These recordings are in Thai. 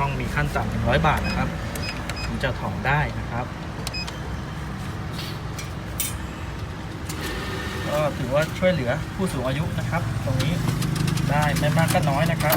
ต้องมีขั้นต่ำหนึ่งร้อยบาทนะครับถึงจะถอนได้นะครับ ก็ถือว่าช่วยเหลือผู้สูงอายุนะครับ ตรงนี้ได้ไม่มากก็น้อยนะครับ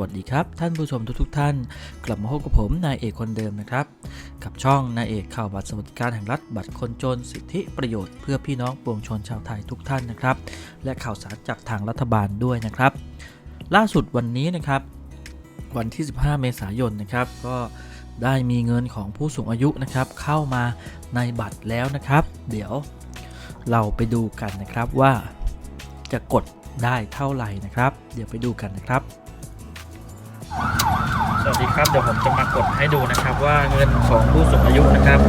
วัสดีครับ ท่านผู้ชมทุกๆทท่าน กลับมาพบกับผมนายเอกคนเดิมนะครับ กับช่องนายเอกข่าวบัตรสวัสดิการแห่งรัฐบัตรคนจนสิทธิประโยชน์เพื่อพี่น้องปวงชนชาวไทยทุกท่านนะครับ และข่าวสารจากทางรัฐบาลด้วยนะครับ ล่าสุดวันนี้นะครับ วันที่ 15 เมษายนนะครับ ก็ได้มีเงินของผู้สูงอายุนะครับ เข้ามาในบัตรแล้วนะครับ เดี๋ยวเราไปดูกันนะครับว่าจะกดได้เท่าไหร่นะครับ เดี๋ยวไปดูกันนะครับ สวัสดีครับ เดี๋ยวผมจะมากดให้ดูนะครับว่าเงินของผู้สูงอายุนะครับ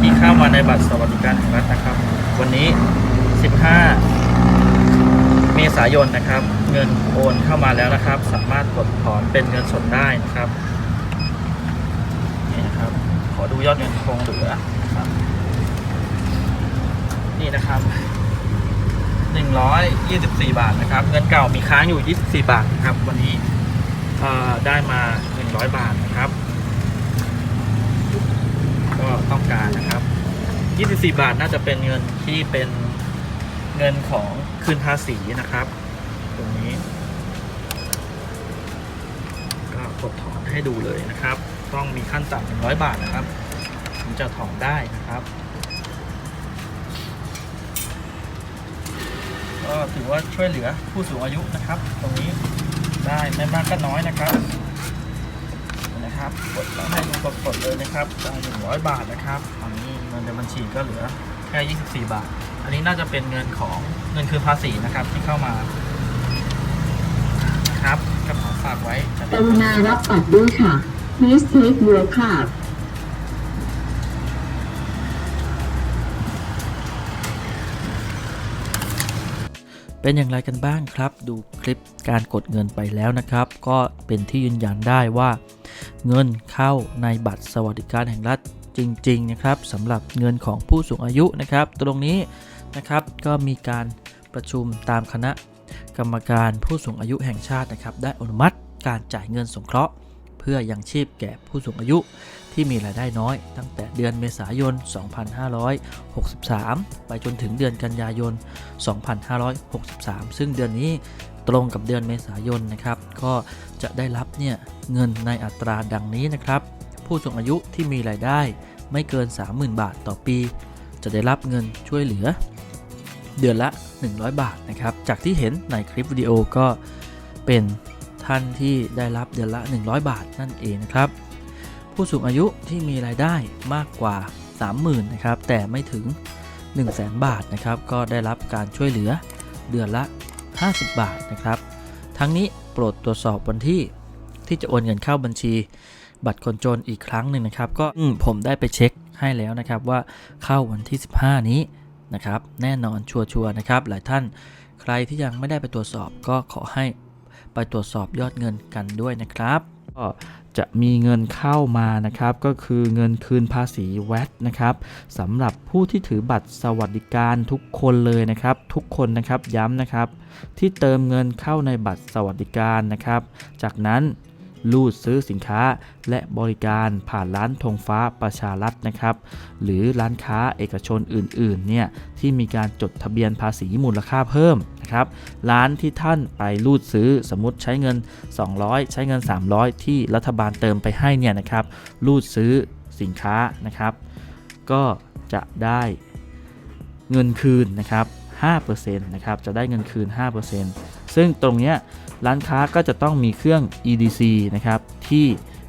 ที่เข้ามาในบัตรสวัสดิการแห่งรัฐนะครับ วันนี้ 15 เมษายนนะครับ เงินโอนเข้ามาแล้วนะครับ สามารถกดถอนเป็นเงินสดได้นะครับนี่นะครับ ขอดูยอดเงินคงเหลือนะครับนี่นะครับ 124 บาทนะครับ เงินเก่ามีค้างอยู่ 24 บาทนะครับ วันนี้เอ่อได้มา 100 บาทนะครับ ก็ต้องการนะครับ 24บาทน่าจะเป็นเงินที่เป็นเงินของคืนภาษีนะครับ ตรงนี้ ก็กดถอนให้ดูเลยนะครับ ต้องมีขั้นต่ำ100 บาทนะครับถึงจะถอนได้นะครับก็ถือว่าช่วยเหลือผู้สูงอายุนะครับ ตรงนี้ได้ไม่มากก็น้อยนะครับนะครับกดให้ดูกดเลยนะครับได้หนึ่งร้อยบาทนะครับ เงินในบัญชีก็เหลือแค่ยี่สิบสี่บาท อันนี้น่าจะเป็นเงินของเงินคืนภาษีนะครับที่เข้ามานะครับก็ขอฝากไว้จะกเป็นรุณารับบัตรด้วยค่ะ Please take your card เป็นอย่างไรกันบ้างครับ ดูคลิปการกดเงินไปแล้วนะครับ ก็เป็นที่ยืนยันได้ว่า เงินเข้าในบัตรสวัสดิการแห่งรัฐ จริงๆนะครับสำหรับเงินของผู้สูงอายุนะครับ ตรงนี้นะครับก็มีการประชุมตามคณะกรรมการผู้สูงอายุแห่งชาตินะครับ ได้อนุมัติการจ่ายเงินสงเคราะห์ เพื่อยังชีพแก่ผู้สูงอายุที่มีรายได้น้อย ตั้งแต่เดือนเมษายน 2563 ไปจนถึงเดือนกันยายน 2563 ซึ่งเดือนนี้ตรงกับเดือนเมษายนนะครับ ก็จะได้รับเนี่ยเงินในอัตราดังนี้นะครับ ผู้สูงอายุที่มีรายได้ไม่เกิน 30,000 บาทต่อปี จะได้รับเงินช่วยเหลือ เดือนละ 100 บาทนะครับ จากที่เห็นในคลิปวิดีโอก็เป็นท่านที่ได้รับเดือนละ 100 บาทนั่นเองนะครับ ผู้สูงอายุที่มีรายได้มากกว่า 30,000นะครับ แต่ไม่ถึง 1 0 0 0 0แบาทนะครับ ก็ได้รับการช่วยเหลือเดือนละ 50 บาทนะครับ ทั้งนี้โปรดตรวจสอบวันที่ที่จะโอนเงินเข้าบัญชี บัตรคนจนอีกครั้งหนึ่งนะครับ ก็ผมได้ไปเช็คให้แล้วนะครับว่าเข้าวันที่ 15 นี้นะครับ แน่นอนชัวร์ๆนะครับ หลายท่านใครที่ยังไม่ได้ไปตรวจสอบก็ขอให้ไปตรวจสอบยอดเงินกันด้วยนะครับก็จะมีเงินเข้ามานะครับ ก็คือเงินคืนภาษีแวตนะครับสำหรับผู้ที่ถือบัตรสวัสดิการทุกคนเลยนะครับ ทุกคนนะครับย้ำนะครับ ที่เติมเงินเข้าในบัตรสวัสดิการนะครับ จากนั้น รูดซื้อสินค้าและบริการผ่านร้านธงฟ้าประชารัฐนะครับ หรือร้านค้าเอกชนอื่นๆเนี่ยที่มีการจดทะเบียนภาษีมูลค่าเพิ่มนะครับ ร้านที่ท่านไปรูดซื้อสมมติใช้เงิน 200 ใช้เงิน 300 ที่รัฐบาลเติมไปให้เนี่ยนะครับรูดซื้อสินค้านะครับ ก็จะได้เงินคืนนะครับ5%นะครับจะได้เงินคืน 5% ซึ่งตรงนี้ร้านค้าก็จะต้องมีเครื่อง EDC นะครับที่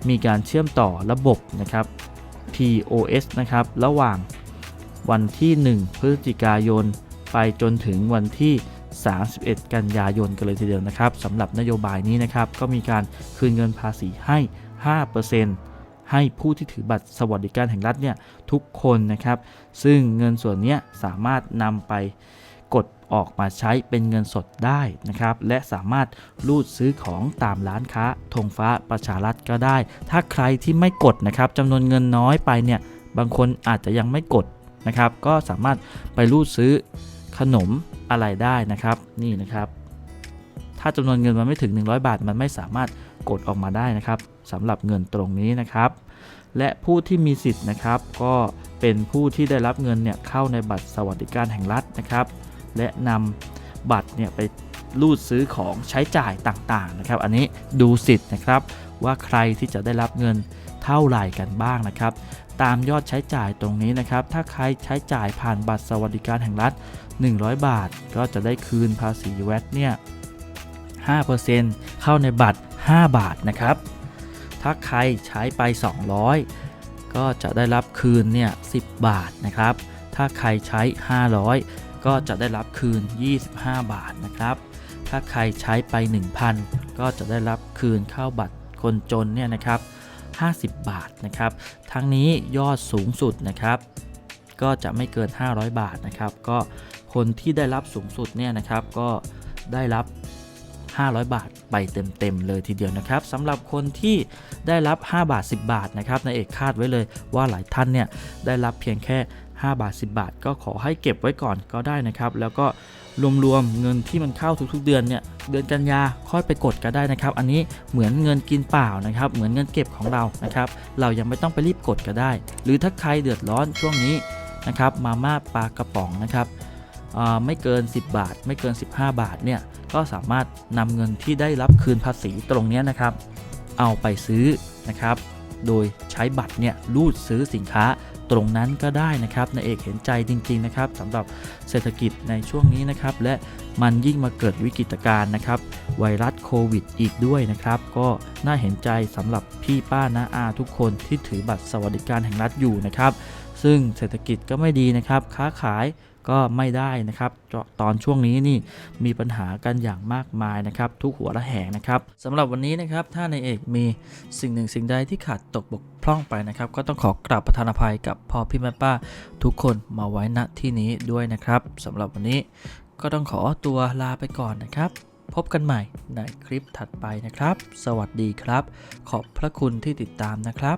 มีการเชื่อมต่อระบบนะครับ POS นะครับระหว่างวันที่ 1 พฤศจิกายน ไปจนถึงวันที่ 31 กันยายนกันเลยทีเดียวนะครับสำหรับนโยบายนี้นะครับ ก็มีการคืนเงินภาษีให้ 5%ให้ผู้ที่ถือบัตรสวัสดิการแห่งรัฐเนี่ยทุกคนนะครับ ซึ่งเงินส่วนนี้สามารถนำไป ออกมาใช้เป็นเงินสดได้นะครับ และสามารถรูดซื้อของตามร้านค้าธงฟ้าประชารัฐก็ได้ ถ้าใครที่ไม่กดนะครับจำนวนเงินน้อยไปเนี่ย บางคนอาจจะยังไม่กดนะครับ ก็สามารถไปรูดซื้อขนมอะไรได้นะครับ นี่นะครับ ถ้าจำนวนเงินมันไม่ถึง 100 บาท มันไม่สามารถกดออกมาได้นะครับสำหรับเงินตรงนี้นะครับ และผู้ที่มีสิทธิ์นะครับ ก็เป็นผู้ที่ได้รับเงินเนี่ยเข้าในบัตรสวัสดิการแห่งรัฐนะครับ และนำบัตรเนี่ยไปรูดซื้อของใช้จ่ายต่างๆนะครับ อันนี้ดูสิทธิ์นะครับว่าใครที่จะได้รับเงินเท่าไหร่กันบ้างนะครับ ตามยอดใช้จ่ายตรงนี้นะครับ ถ้าใครใช้จ่ายผ่านบัตรสวัสดิการแห่งรัฐ 100 บาท ก็จะได้คืนภาษีแวตเนี่ย5%เข้าในบัตร 5 บาทนะครับ ถ้าใครใช้ไป 200 ก็จะได้รับคืนเนี่ย10 บาทนะครับ ถ้าใครใช้ 500 ก็จะได้รับคืน 25 บาทนะครับ ถ้าใครใช้ไป 1,000 ก็จะได้รับคืนเข้าบัตรคนจนเนี่ยนะครับ 50 บาทนะครับ ทั้งนี้ยอดสูงสุดนะครับ ก็จะไม่เกิน 500 บาทนะครับ ก็คนที่ได้รับสูงสุดเนี่ยนะครับก็ได้รับ 500 บาทไปเต็มๆเลยทีเดียวนะครับสำหรับคนที่ได้รับ 5 บาท 10 บาทนะครับนายเอกคาดไว้เลยว่าหลายท่านเนี่ยได้รับเพียงแค่ 5 บาท 10 บาท ก็ขอให้เก็บไว้ก่อนก็ได้นะครับ แล้วก็รวมๆเงินที่มันเข้าทุกๆเดือนเนี่ยเดือนกันยาค่อยไปกดก็ได้นะครับ อันนี้เหมือนเงินกินเปล่านะครับ เหมือนเงินเก็บของเรานะครับ เรายังไม่ต้องไปรีบกดก็ได้ หรือถ้าใครเดือดร้อนช่วงนี้นะครับ มาม่าปลากระป๋องนะครับไม่เกิน 10 บาท ไม่เกิน 15 บาทเนี่ยก็สามารถนำเงินที่ได้รับคืนภาษีตรงนี้นะครับ เอาไปซื้อนะครับ โดยใช้บัตรเนี่ยรูดซื้อสินค้า ตรงนั้นก็ได้นะครับนายเอกเห็นใจจริงๆนะครับสำหรับเศรษฐกิจในช่วงนี้นะครับและมันยิ่งมาเกิดวิกฤตการณ์นะครับไวรัสโควิดอีกด้วยนะครับ ก็น่าเห็นใจสำหรับพี่ป้านาอาทุกคนที่ถือบัตรสวัสดิการแห่งรัฐอยู่นะครับ ซึ่งเศรษฐกิจก็ไม่ดีนะครับค้าขาย ก็ไม่ได้นะครับ ตอนช่วงนี้นี่มีปัญหากันอย่างมากมายนะครับ ทุกหัวระแหงนะครับสำหรับวันนี้นะครับ ถ้าในเอกมีสิ่งหนึ่งสิ่งใดที่ขาดตกบกพร่องไปนะครับ ก็ต้องขอกราบประทานอภัยกับพ่อพี่แม่ป้า ทุกคนมาไว้ณที่นี้ด้วยนะครับสำหรับวันนี้ก็ต้องขอตัวลาไปก่อนนะครับ พบกันใหม่ในคลิปถัดไปนะครับ สวัสดีครับ ขอบพระคุณที่ติดตามนะครับ